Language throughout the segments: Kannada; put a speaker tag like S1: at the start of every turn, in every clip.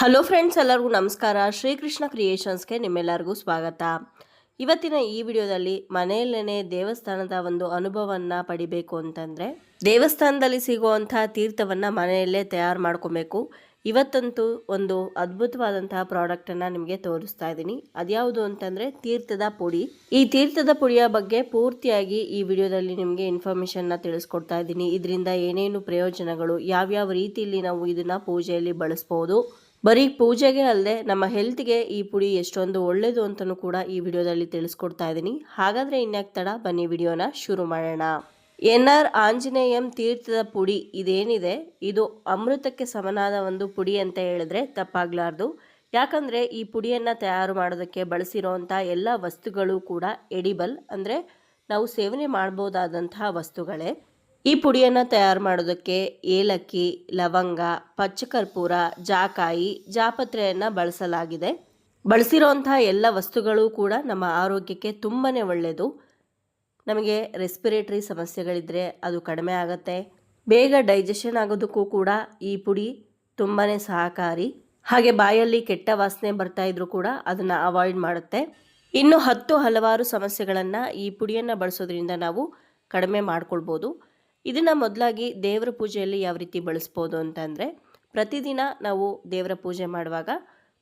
S1: ಹಲೋ ಫ್ರೆಂಡ್ಸ್ ಎಲ್ಲರಿಗೂ ನಮಸ್ಕಾರ. ಶ್ರೀಕೃಷ್ಣ ಕ್ರಿಯೇಷನ್ಸ್ಗೆ ನಿಮ್ಮೆಲ್ಲರಿಗೂ ಸ್ವಾಗತ. ಇವತ್ತಿನ ಈ ವಿಡಿಯೋದಲ್ಲಿ ಮನೆಯಲ್ಲೇ ದೇವಸ್ಥಾನದ ಒಂದು ಅನುಭವವನ್ನು ಪಡಿಬೇಕು ಅಂತಂದರೆ, ದೇವಸ್ಥಾನದಲ್ಲಿ ಸಿಗುವಂಥ ತೀರ್ಥವನ್ನು ಮನೆಯಲ್ಲೇ ತಯಾರು ಮಾಡ್ಕೊಬೇಕು. ಇವತ್ತಂತೂ ಒಂದು ಅದ್ಭುತವಾದಂತಹ ಪ್ರಾಡಕ್ಟನ್ನು ನಿಮಗೆ ತೋರಿಸ್ತಾ ಇದ್ದೀನಿ. ಅದ್ಯಾವುದು ಅಂತಂದರೆ, ತೀರ್ಥದ ಪುಡಿ. ಈ ತೀರ್ಥದ ಪುಡಿಯ ಬಗ್ಗೆ ಪೂರ್ತಿಯಾಗಿ ಈ ವಿಡಿಯೋದಲ್ಲಿ ನಿಮಗೆ ಇನ್ಫಾರ್ಮೇಷನ್ನ ತಿಳಿಸ್ಕೊಡ್ತಾ ಇದ್ದೀನಿ. ಇದರಿಂದ ಏನೇನು ಪ್ರಯೋಜನಗಳು, ಯಾವ್ಯಾವ ರೀತಿಯಲ್ಲಿ ನಾವು ಇದನ್ನು ಪೂಜೆಯಲ್ಲಿ ಬಳಸ್ಬೋದು ಬರೀ ಪೂಜೆಗೆ ಅಲ್ಲದೆ ನಮ್ಮ ಹೆಲ್ತ್ಗೆ ಈ ಪುಡಿ ಎಷ್ಟೊಂದು ಒಳ್ಳೆಯದು ಅಂತಲೂ ಕೂಡ ಈ ವಿಡಿಯೋದಲ್ಲಿ ತಿಳಿಸ್ಕೊಡ್ತಾ ಇದ್ದೀನಿ. ಹಾಗಾದರೆ ಇನ್ಯಾಕೆ ತಡ? ಬನ್ನಿ ವಿಡಿಯೋನ ಶುರು ಮಾಡೋಣ. ಎನ್ ಆರ್ ಆಂಜನೇಯಂ ತೀರ್ಥದ ಪುಡಿ ಇದೇನಿದೆ? ಇದು ಅಮೃತಕ್ಕೆ ಸಮನಾದ ಒಂದು ಪುಡಿ ಅಂತ ಹೇಳಿದ್ರೆ ತಪ್ಪಾಗ್ಲಾರ್ದು. ಯಾಕಂದರೆ ಈ ಪುಡಿಯನ್ನು ತಯಾರು ಮಾಡೋದಕ್ಕೆ ಬಳಸಿರೋವಂಥ ಎಲ್ಲ ವಸ್ತುಗಳು ಕೂಡ ಎಡಿಬಲ್. ಅಂದರೆ ನಾವು ಸೇವನೆ ಮಾಡ್ಬೋದಾದಂತಹ ವಸ್ತುಗಳೇ. ಈ ಪುಡಿಯನ್ನು ತಯಾರು ಮಾಡೋದಕ್ಕೆ ಏಲಕ್ಕಿ, ಲವಂಗ, ಪಚ್ಚಕರ್ಪೂರ, ಜಾಕಾಯಿ, ಜಾಪತ್ರೆಯನ್ನು ಬಳಸಲಾಗಿದೆ. ಬಳಸಿರೋಂಥ ಎಲ್ಲ ವಸ್ತುಗಳು ಕೂಡ ನಮ್ಮ ಆರೋಗ್ಯಕ್ಕೆ ತುಂಬಾ ಒಳ್ಳೆಯದು ನಮಗೆ ರೆಸ್ಪಿರೇಟರಿ ಸಮಸ್ಯೆಗಳಿದ್ದರೆ ಅದು ಕಡಿಮೆ ಆಗುತ್ತೆ. ಬೇಗ ಡೈಜೆಷನ್ ಆಗೋದಕ್ಕೂ ಕೂಡ ಈ ಪುಡಿ ತುಂಬಾ ಸಹಕಾರಿ. ಹಾಗೆ ಬಾಯಲ್ಲಿ ಕೆಟ್ಟ ವಾಸನೆ ಬರ್ತಾ ಇದ್ರೂ ಕೂಡ ಅದನ್ನು ಅವಾಯ್ಡ್ ಮಾಡುತ್ತೆ. ಇನ್ನು ಹತ್ತು ಹಲವಾರು ಸಮಸ್ಯೆಗಳನ್ನು ಈ ಪುಡಿಯನ್ನು ಬಳಸೋದ್ರಿಂದ ನಾವು ಕಡಿಮೆ ಮಾಡ್ಕೊಳ್ಬೋದು. ಇದನ್ನು ಮೊದಲಾಗಿ ದೇವರ ಪೂಜೆಯಲ್ಲಿ ಯಾವ ರೀತಿ ಬಳಸ್ಬೋದು ಅಂತಂದರೆ, ಪ್ರತಿದಿನ ನಾವು ದೇವರ ಪೂಜೆ ಮಾಡುವಾಗ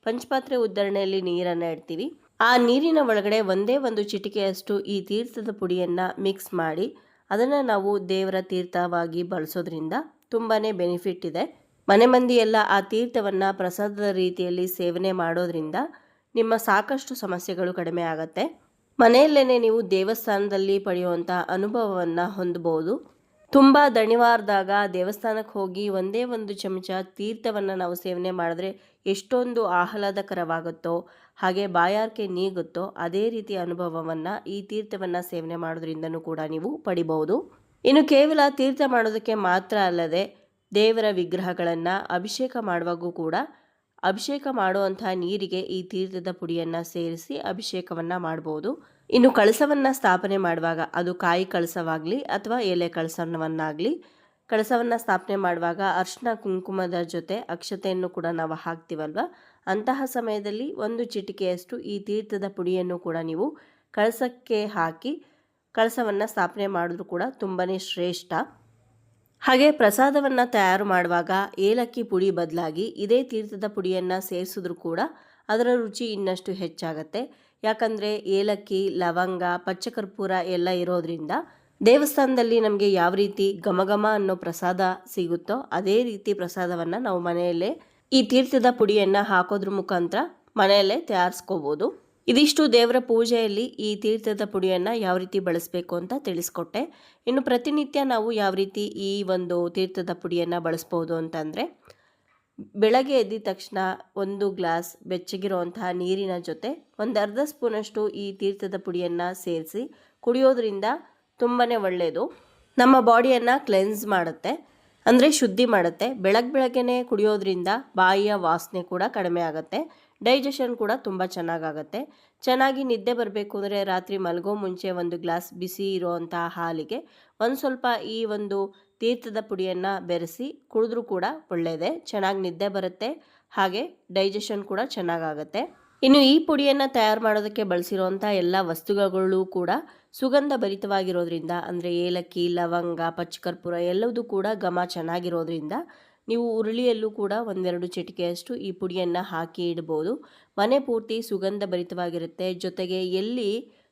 S1: ಪಂಚಪಾತ್ರೆ ಉದ್ಧರಣೆಯಲ್ಲಿ ನೀರನ್ನು ಇಡ್ತೀವಿ. ಆ ನೀರಿನ ಒಳಗಡೆ ಒಂದೇ ಒಂದು ಚಿಟಿಕೆಯಷ್ಟು ಈ ತೀರ್ಥದ ಪುಡಿಯನ್ನು ಮಿಕ್ಸ್ ಮಾಡಿ ಅದನ್ನು ನಾವು ದೇವರ ತೀರ್ಥವಾಗಿ ಬಳಸೋದ್ರಿಂದ ತುಂಬಾ ಬೆನಿಫಿಟ್ ಇದೆ. ಮನೆ ಮಂದಿಯೆಲ್ಲ ಆ ತೀರ್ಥವನ್ನು ಪ್ರಸಾದದ ರೀತಿಯಲ್ಲಿ ಸೇವನೆ ಮಾಡೋದ್ರಿಂದ ನಿಮ್ಮ ಸಾಕಷ್ಟು ಸಮಸ್ಯೆಗಳು ಕಡಿಮೆ ಆಗತ್ತೆ. ಮನೆಯಲ್ಲೇ ನೀವು ದೇವಸ್ಥಾನದಲ್ಲಿ ಪಡೆಯುವಂಥ ಅನುಭವವನ್ನು ಹೊಂದಬಹುದು ತುಂಬ ದಣಿವಾರದಾಗ ದೇವಸ್ಥಾನಕ್ಕೆ ಹೋಗಿ ಒಂದೇ ಒಂದು ಚಮಚ ತೀರ್ಥವನ್ನು ನಾವು ಸೇವನೆ ಮಾಡಿದ್ರೆ ಎಷ್ಟೊಂದು ಆಹ್ಲಾದಕರವಾಗುತ್ತೋ, ಹಾಗೆ ಬಾಯಾರಿಕೆ ನೀಗುತ್ತೋ, ಅದೇ ರೀತಿಯ ಅನುಭವವನ್ನು ಈ ತೀರ್ಥವನ್ನು ಸೇವನೆ ಮಾಡೋದ್ರಿಂದನೂ ಕೂಡ ನೀವು ಪಡಿಬಹುದು. ಇನ್ನು ಕೇವಲ ತೀರ್ಥ ಮಾಡೋದಕ್ಕೆ ಮಾತ್ರ ಅಲ್ಲದೆ ದೇವರ ವಿಗ್ರಹಗಳನ್ನು ಅಭಿಷೇಕ ಮಾಡುವಾಗೂ ಕೂಡ ಅಭಿಷೇಕ ಮಾಡುವಂತಹ ನೀರಿಗೆ ಈ ತೀರ್ಥದ ಪುಡಿಯನ್ನು ಸೇರಿಸಿ ಅಭಿಷೇಕವನ್ನು ಮಾಡ್ಬೋದು. ಇನ್ನು ಕಳಸವನ್ನು ಸ್ಥಾಪನೆ ಮಾಡುವಾಗ ಅದು ಕಾಯಿ ಕಳಸವಾಗಲಿ ಅಥವಾ ಎಲೆ ಕಳಸವನ್ನಾಗಲಿ, ಕಳಸವನ್ನು ಸ್ಥಾಪನೆ ಮಾಡುವಾಗ ಅರ್ಶಿನ ಕುಂಕುಮದ ಜೊತೆ ಅಕ್ಷತೆಯನ್ನು ಕೂಡ ನಾವು ಹಾಕ್ತೀವಲ್ವ? ಅಂತಹ ಸಮಯದಲ್ಲಿ ಒಂದು ಚಿಟಿಕೆಯಷ್ಟು ಈ ತೀರ್ಥದ ಪುಡಿಯನ್ನು ಕೂಡ ನೀವು ಕಳಸಕ್ಕೆ ಹಾಕಿ ಕಳಸವನ್ನು ಸ್ಥಾಪನೆ ಮಾಡಿದ್ರೂ ಕೂಡ ತುಂಬಾ ಶ್ರೇಷ್ಠ. ಹಾಗೆ ಪ್ರಸಾದವನ್ನು ತಯಾರು ಮಾಡುವಾಗ ಏಲಕ್ಕಿ ಪುಡಿ ಬದಲಾಗಿ ಇದೇ ತೀರ್ಥದ ಪುಡಿಯನ್ನು ಸೇರಿಸಿದ್ರೂ ಕೂಡ ಅದರ ರುಚಿ ಇನ್ನಷ್ಟು ಹೆಚ್ಚಾಗತ್ತೆ. ಯಾಕಂದರೆ ಏಲಕ್ಕಿ, ಲವಂಗ, ಪಚ್ಚಕರ್ಪೂರ ಎಲ್ಲ ಇರೋದ್ರಿಂದ ದೇವಸ್ಥಾನದಲ್ಲಿ ನಮಗೆ ಯಾವ ರೀತಿ ಘಮಘಮ ಅನ್ನೋ ಪ್ರಸಾದ ಸಿಗುತ್ತೋ ಅದೇ ರೀತಿ ಪ್ರಸಾದವನ್ನು ನಾವು ಮನೆಯಲ್ಲೇ ಈ ತೀರ್ಥದ ಪುಡಿಯನ್ನು ಹಾಕೋದ್ರ ಮುಖಾಂತರ ಮನೆಯಲ್ಲೇ ತಯಾರಿಸ್ಕೋಬೋದು. ಇದಿಷ್ಟು ದೇವರ ಪೂಜೆಯಲ್ಲಿ ಈ ತೀರ್ಥದ ಪುಡಿಯನ್ನು ಯಾವ ರೀತಿ ಬಳಸಬೇಕು ಅಂತ ತಿಳಿಸ್ಕೊಟ್ಟೆ. ಇನ್ನು ಪ್ರತಿನಿತ್ಯ ನಾವು ಯಾವ ರೀತಿ ಈ ಒಂದು ತೀರ್ಥದ ಪುಡಿಯನ್ನು ಬಳಸ್ಬೋದು ಅಂತಂದರೆ ಬೆಳಗ್ಗೆ ಎದ್ದ ತಕ್ಷಣ ಒಂದು ಗ್ಲಾಸ್ ಬೆಚ್ಚಗಿರುವಂತಹ ನೀರಿನ ಜೊತೆ ಒಂದು ಅರ್ಧ ಸ್ಪೂನಷ್ಟು ಈ ತೀರ್ಥದ ಪುಡಿಯನ್ನು ಸೇರಿಸಿ ಕುಡಿಯೋದ್ರಿಂದ ತುಂಬಾ ಒಳ್ಳೆಯದು ನಮ್ಮ ಬಾಡಿಯನ್ನು ಕ್ಲೆನ್ಸ್ ಮಾಡುತ್ತೆ, ಅಂದರೆ ಶುದ್ಧಿ ಮಾಡುತ್ತೆ. ಬೆಳಗ್ಗೆ ಬೆಳಗ್ಗೆನೇ ಕುಡಿಯೋದ್ರಿಂದ ಬಾಯಿಯ ವಾಸನೆ ಕೂಡ ಕಡಿಮೆ ಆಗುತ್ತೆ. ಡೈಜೆಷನ್ ಕೂಡ ತುಂಬ ಚೆನ್ನಾಗಾಗತ್ತೆ. ಚೆನ್ನಾಗಿ ನಿದ್ದೆ ಬರಬೇಕು ಅಂದರೆ ರಾತ್ರಿ ಮಲಗೋ ಮುಂಚೆ ಒಂದು ಗ್ಲಾಸ್ ಬಿಸಿ ಇರುವಂತಹ ಹಾಲಿಗೆ ಒಂದು ಸ್ವಲ್ಪ ಈ ಒಂದು ತೀರ್ಥದ ಪುಡಿಯನ್ನು ಬೆರೆಸಿ ಕುಡಿದ್ರೂ ಕೂಡ ಒಳ್ಳೆಯದೇ ಚೆನ್ನಾಗಿ ನಿದ್ದೆ ಬರುತ್ತೆ. ಹಾಗೆ ಡೈಜೆಷನ್ ಕೂಡ ಚೆನ್ನಾಗಾಗತ್ತೆ. ಇನ್ನು ಈ ಪುಡಿಯನ್ನು ತಯಾರು ಮಾಡೋದಕ್ಕೆ ಬಳಸಿರುವಂಥ ಎಲ್ಲ ವಸ್ತುಗಳು ಕೂಡ ಸುಗಂಧ ಭರಿತವಾಗಿರೋದ್ರಿಂದ ಅಂದರೆ ಏಲಕ್ಕಿ, ಲವಂಗ, ಪಚ್ಚಕರ್ಪೂರ ಎಲ್ಲದೂ ಕೂಡ ಘಮ ಚೆನ್ನಾಗಿರೋದ್ರಿಂದ ನೀವು ಉರುಳಿಯಲ್ಲೂ ಕೂಡ ಒಂದೆರಡು ಚಿಟಿಕೆಯಷ್ಟು ಈ ಪುಡಿಯನ್ನು ಹಾಕಿ ಇಡ್ಬೋದು. ಮನೆ ಪೂರ್ತಿ ಸುಗಂಧ ಭರಿತವಾಗಿರುತ್ತೆ ಜೊತೆಗೆ ಎಲ್ಲಿ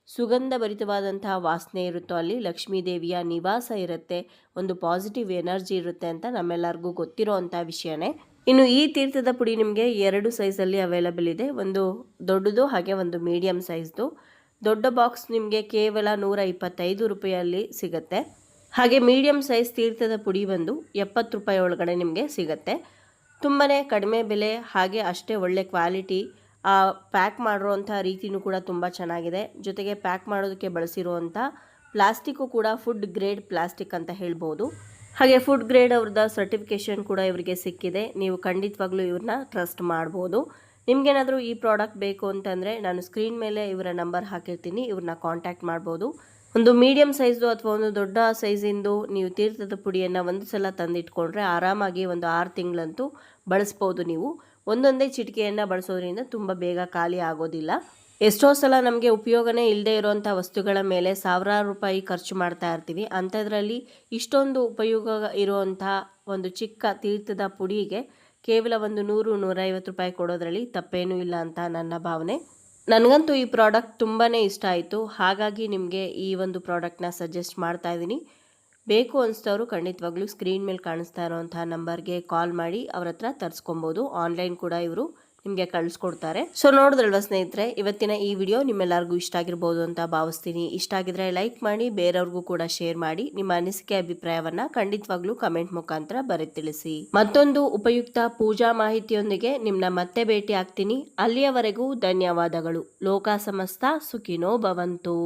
S1: ಸುಗಂಧ ಭರಿತವಾದಂತಹ ವಾಸನೆ ಇರುತ್ತೋ ಅಲ್ಲಿ ಲಕ್ಷ್ಮೀ ದೇವಿಯ ನಿವಾಸ ಇರುತ್ತೆ. ಒಂದು ಪಾಸಿಟಿವ್ ಎನರ್ಜಿ ಇರುತ್ತೆ ಅಂತ ನಮ್ಮೆಲ್ಲರಿಗೂ ಗೊತ್ತಿರೋ ಅಂಥ ವಿಷಯನೇ. ಇನ್ನು ಈ ತೀರ್ಥದ ಪುಡಿ ನಿಮಗೆ ಎರಡು ಸೈಜಲ್ಲಿ ಅವೈಲಬಲ್ ಇದೆ. ಒಂದು ದೊಡ್ಡದು ಹಾಗೆ ಒಂದು ಮೀಡಿಯಮ್ ಸೈಜ್ದು ದೊಡ್ಡ ಬಾಕ್ಸ್ ನಿಮಗೆ ಕೇವಲ ನೂರ ಇಪ್ಪತ್ತೈದು ರೂಪಾಯಲ್ಲಿ ಸಿಗುತ್ತೆ. ಹಾಗೆ ಮೀಡಿಯಮ್ ಸೈಜ್ ತೀರ್ಥದ ಪುಡಿ ಬಂದು ಎಪ್ಪತ್ತು ರೂಪಾಯಿ ಒಳಗಡೆ ನಿಮಗೆ ಸಿಗುತ್ತೆ. ತುಂಬಾ ಕಡಿಮೆ ಬೆಲೆ, ಹಾಗೆ ಅಷ್ಟೇ ಒಳ್ಳೆ ಕ್ವಾಲಿಟಿ ಆ ಪ್ಯಾಕ್ ಮಾಡಿರೋವಂಥ ರೀತಿಯೂ ಕೂಡ ತುಂಬ ಚೆನ್ನಾಗಿದೆ. ಜೊತೆಗೆ ಪ್ಯಾಕ್ ಮಾಡೋದಕ್ಕೆ ಬಳಸಿರುವಂಥ ಪ್ಲಾಸ್ಟಿಕ್ಕು ಕೂಡ ಫುಡ್ ಗ್ರೇಡ್ ಪ್ಲಾಸ್ಟಿಕ್ ಅಂತ ಹೇಳ್ಬೋದು. ಹಾಗೆ ಫುಡ್ ಗ್ರೇಡ್ ಅವ್ರದ್ದು ಸರ್ಟಿಫಿಕೇಷನ್ ಕೂಡ ಇವರಿಗೆ ಸಿಕ್ಕಿದೆ. ನೀವು ಖಂಡಿತವಾಗ್ಲೂ ಇವ್ರನ್ನ ಟ್ರಸ್ಟ್ ಮಾಡ್ಬೋದು. ನಿಮಗೇನಾದರೂ ಈ ಪ್ರಾಡಕ್ಟ್ ಬೇಕು ಅಂತಂದರೆ ನಾನು ಸ್ಕ್ರೀನ್ ಮೇಲೆ ಇವರ ನಂಬರ್ ಹಾಕಿರ್ತೀನಿ. ಇವ್ರನ್ನ ಕಾಂಟ್ಯಾಕ್ಟ್ ಮಾಡ್ಬೋದು. ಒಂದು ಮೀಡಿಯಮ್ ಸೈಜ್ದು ಅಥವಾ ಒಂದು ದೊಡ್ಡ ಸೈಜಿಂದು ನೀವು ತೀರ್ಥದ ಪುಡಿಯನ್ನು ಒಂದು ಸಲ ತಂದಿಟ್ಕೊಂಡ್ರೆ ಆರಾಮಾಗಿ ಒಂದು ಆರು ತಿಂಗಳಂತೂ ಬಳಸ್ಬೋದು ನೀವು. ಒಂದೊಂದೇ ಚಿಟಿಕೆಯನ್ನು ಬಳಸೋದ್ರಿಂದ ತುಂಬ ಬೇಗ ಖಾಲಿ ಆಗೋದಿಲ್ಲ. ಎಷ್ಟೋ ಸಲ ನಮಗೆ ಉಪಯೋಗನೇ ಇಲ್ಲದೆ ಇರುವಂಥ ವಸ್ತುಗಳ ಮೇಲೆ ಸಾವಿರಾರು ರೂಪಾಯಿ ಖರ್ಚು ಮಾಡ್ತಾ ಇರ್ತೀವಿ. ಅಂಥದ್ರಲ್ಲಿ ಇಷ್ಟೊಂದು ಉಪಯೋಗ ಇರುವಂಥ ಒಂದು ಚಿಕ್ಕ ತೀರ್ಥದ ಪುಡಿಗೆ ಕೇವಲ ಒಂದು ನೂರು ನೂರೈವತ್ತು ರೂಪಾಯಿ ಕೊಡೋದ್ರಲ್ಲಿ ತಪ್ಪೇನೂ ಇಲ್ಲ ಅಂತ ನನ್ನ ಭಾವನೆ. ನನಗಂತೂ ಈ ಪ್ರಾಡಕ್ಟ್ ತುಂಬಾ ಇಷ್ಟ ಆಯಿತು. ಹಾಗಾಗಿ ನಿಮಗೆ ಈ ಒಂದು ಪ್ರಾಡಕ್ಟ್ನ ಸಜೆಸ್ಟ್ ಮಾಡ್ತಾ ಇದ್ದೀನಿ. ಬೇಕು ಅನಿಸ್ತವರು ಖಂಡಿತವಾಗ್ಲೂ ಸ್ಕ್ರೀನ್ ಮೇಲೆ ಕಾಣಿಸ್ತಾ ಇರೋವಂಥ ನಂಬರ್ಗೆ ಕಾಲ್ ಮಾಡಿ, ಅವ್ರ ಹತ್ರ ತರಿಸ್ಕೊಬೋದು. ಆನ್ಲೈನ್ ಕೂಡ ಇವರು ನಿಮಗೆ ಕಳಿಸ್ಕೊಡ್ತಾರೆ. ಸೊ ನೋಡಿದ್ರಲ್ವ ಸ್ನೇಹಿತರೆ, ಇವತ್ತಿನ ಈ ವಿಡಿಯೋ ನಿಮ್ಮೆಲ್ಲರಿಗೂ ಇಷ್ಟ ಆಗಿರ್ಬೋದು ಅಂತ ಭಾವಿಸ್ತೀನಿ. ಇಷ್ಟ ಆಗಿದ್ರೆ ಲೈಕ್ ಮಾಡಿ, ಬೇರೆಯವ್ರಿಗೂ ಕೂಡ ಶೇರ್ ಮಾಡಿ, ನಿಮ್ಮ ಅನಿಸಿಕೆ ಅಭಿಪ್ರಾಯವನ್ನ ಖಂಡಿತವಾಗ್ಲೂ ಕಮೆಂಟ್ ಮುಖಾಂತರ ಬರೆ ತಿಳಿಸಿ ಮತ್ತೊಂದು ಉಪಯುಕ್ತ ಪೂಜಾ ಮಾಹಿತಿಯೊಂದಿಗೆ ನಿಮ್ಮನ್ನ ಮತ್ತೆ ಭೇಟಿ ಆಗ್ತೀನಿ ಅಲ್ಲಿಯವರೆಗೂ ಧನ್ಯವಾದಗಳು. ಲೋಕ ಸಮಸ್ತ ಸುಖಿನೋ ಭವಂತು.